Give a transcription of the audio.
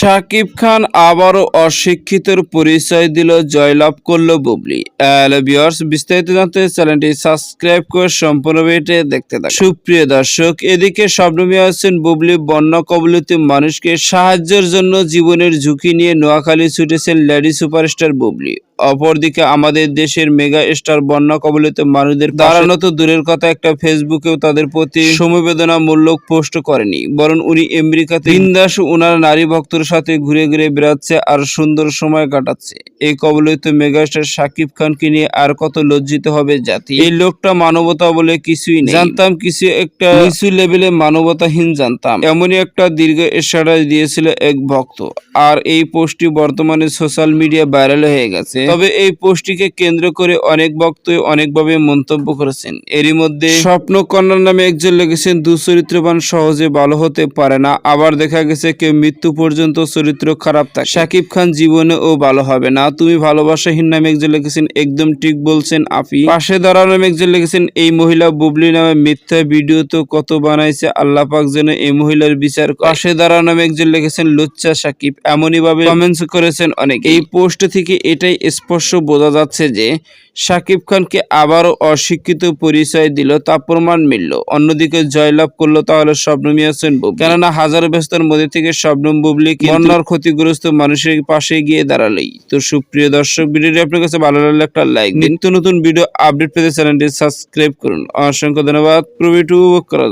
শাকিব খান আবারও অশিক্ষিতর পরিচয় দিল, জয়লাভ করল বুবলি। বিস্তারিত জানতে চ্যানেলটি সাবস্ক্রাইব করে সম্পূর্ণ দেখতে থাকুন। সুপ্রিয় দর্শক, এদিকে স্বপ্নমী আছেন বুবলি, বন্যা কবলিত মানুষকে সাহায্যের জন্য জীবনের ঝুঁকি নিয়ে নোয়াখালী ছুটেছেন লেডি সুপারস্টার বুবলি। অপরদিকে আমাদের দেশের মেগা স্টার বন্যা কবলিত মানুষদের দাঁড়ানো তো দূরের কথা, একটা ফেসবুকেও তাদের প্রতি সমবেদনামূলক পোস্ট করেনি, বরং উনি আমেরিকাতে বিন্দাস উনার নারী ভক্তর সাথে ঘুরে ঘুরে বেড়াচ্ছে আর সুন্দর সময় কাটাচ্ছে। এই কবলিত মেগাস্টার শাকিব খানকে নিয়ে আর কত লজ্জিত হবে জাতি। এই লোকটা মানবতা বলে কিছুই নেই। জানতাম কিছু একটা নিচু লেভেলে মানবতাহীন জানতাম। এমনই একটা দীর্ঘ স্ট্যাটাস দিয়েছিল এক ভক্ত। আর এই পোস্টটি বর্তমানে সোশ্যাল মিডিয়া ভাইরাল হয়ে গেছে। তবে এই পোস্টটিকে কেন্দ্র করে অনেক ভক্তই অনেকভাবে মন্তব্য করেছেন। এরই মধ্যে স্বপ্ন কন্যা নামে একজন লিখেছেন, দুচরিত্রবান সহজে ভালো হতে পারে না। আবার দেখা গেছে, কেউ মৃত্যু পর্যন্ত চরিত্র খারাপ থাকে। শাকিব খান জীবনে ও ভালো হবে না। তুমি ভালোবাসাহীন নামে একজন লিখেছেন, একদম ঠিক বলছেন আপি পাশে দাঁড়ানো একজন লিখেছেন, এই মহিলা বুবলি নামে মিথ্যা ভিডিও তো কত বানাইছে, আল্লাহ পাক যেন এই মহিলার বিচার। পাশে দাঁড়ানো একজন লিখেছেন, লুচ্চা সাকিব এমনই ভাবে কমেন্টস করেছেন অনেক। এই পোস্ট থেকে এটাই স্পষ্ট বোঝা যাচ্ছে যে শাকিব খানকে আবারও অশিক্ষিত পরিচয় দিল, তা প্রমাণ মিলল। অন্যদিকে জয়লাভ করল তাহলে স্বপ্নমী ইয়াসিন বুবলি। কেননা হাজার ব্যস্তার মধ্যে থেকে স্বপ্নম বুবলি বন্যার ক্ষতিগ্রস্ত মানুষের পাশে গিয়ে দাঁড়ালেই। তো সুপ্রিয় দর্শক, ভিডিওটি আপনার কাছে ভালো লাগলে একটা লাইক নিত্য নতুন ভিডিও আপডেট পেতে চ্যানেলটি সাবস্ক্রাইব করুন। অসংখ্য ধন্যবাদ। প্রবিটু করা।